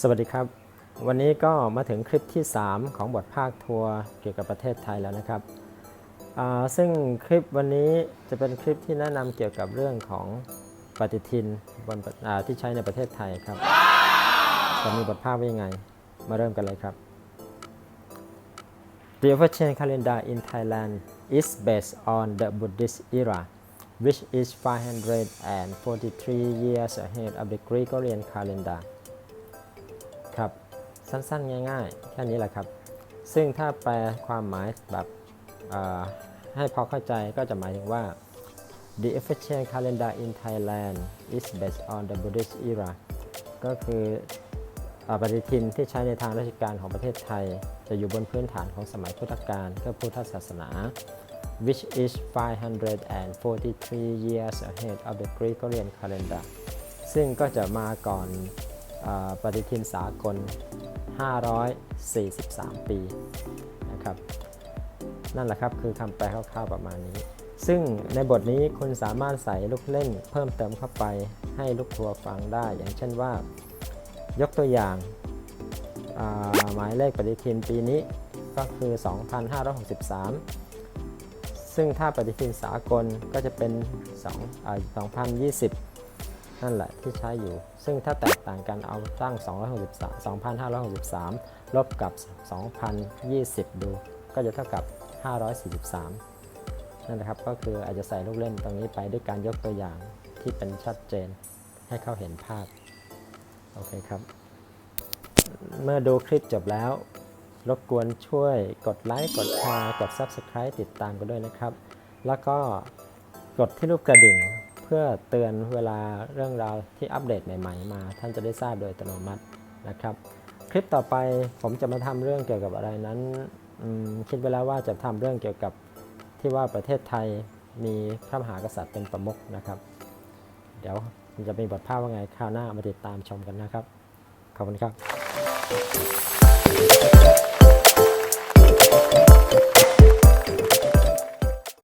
สวัสดีครับ วันนี้ก็มาถึงคลิปที่ 3 ของบทภาคทัวร์เกี่ยวกับประเทศไทยแล้วนะครับ ซึ่งคลิปวันนี้จะเป็นคลิปที่แนะนำเกี่ยวกับเรื่องของปฏิทินบนที่ใช้ในประเทศไทยครับจะมีบทภาคว่ายังไง มาเริ่มกันเลยครับ The official calendar in Thailand is based on the Buddhist era, which is 543 years ahead of the Gregorian calendar. ครับ สั้นๆ ง่ายๆ แค่นี้แหละครับ ซึ่งถ้าแปลความหมายแบบให้พอเข้าใจก็จะหมายถึงว่า The official calendar in Thailand is based on the Buddhist era ก็คืออปฏิทินที่ใช้ในทางราชการของประเทศไทย จะอยู่บนพื้นฐานของสมัยพุทธกาลก็พุทธศาสนา which is 543 years ahead of the Gregorian calendar ซึ่งก็จะมาก่อน ปฏิทินสากล 543 ปีนะครับนั่นแหละครับคือคำแปลคร่าวๆประมาณนี้ ซึ่งในบทนี้คุณสามารถใส่ลูกเล่นเพิ่มเติมเข้าไปให้ลูกทัวร์ฟังได้ อย่างเช่นว่า ยกตัวอย่างาหมายเลขปฏิทินปีนี้ก็คือ 2563 ซึ่งถ้าปฏิทินสากลก็จะเป็น2 2020 นั่นแหละที่ใช้อยู่ ซึ่งถ้าแตกต่างกันเอาตั้ง 263 2563 ลบกับ 2020 ดู ก็จะเท่ากับ 543 นั่นนะครับ ก็คืออาจจะใส่ลูกเล่นตรงนี้ไปด้วยการยกตัวอย่างที่เป็นชัดเจนให้เขาเห็นภาพ โอเคครับ เมื่อดูคลิปจบแล้ว รบกวนช่วยกดไลค์ กดแชร์ กด Subscribe ติดตามกันด้วยนะครับ แล้วก็กดที่รูปกระดิ่ง เพื่อเตือนเวลาเรื่องราวที่อัปเดตใหม่ๆมา ท่านจะได้ทราบโดยอัตโนมัตินะครับ คลิปต่อไปผมจะมาทำเรื่องเกี่ยวกับอะไรนั้นคิดไว้แล้วว่าจะทำเรื่องเกี่ยวกับที่ว่าประเทศไทยมีพระมหากษัตริย์เป็นประมุขนะครับ เดี๋ยวจะมีบทภาพว่าไงคราวหน้ามาติดตามชมกันนะครับ ขอบคุณครับ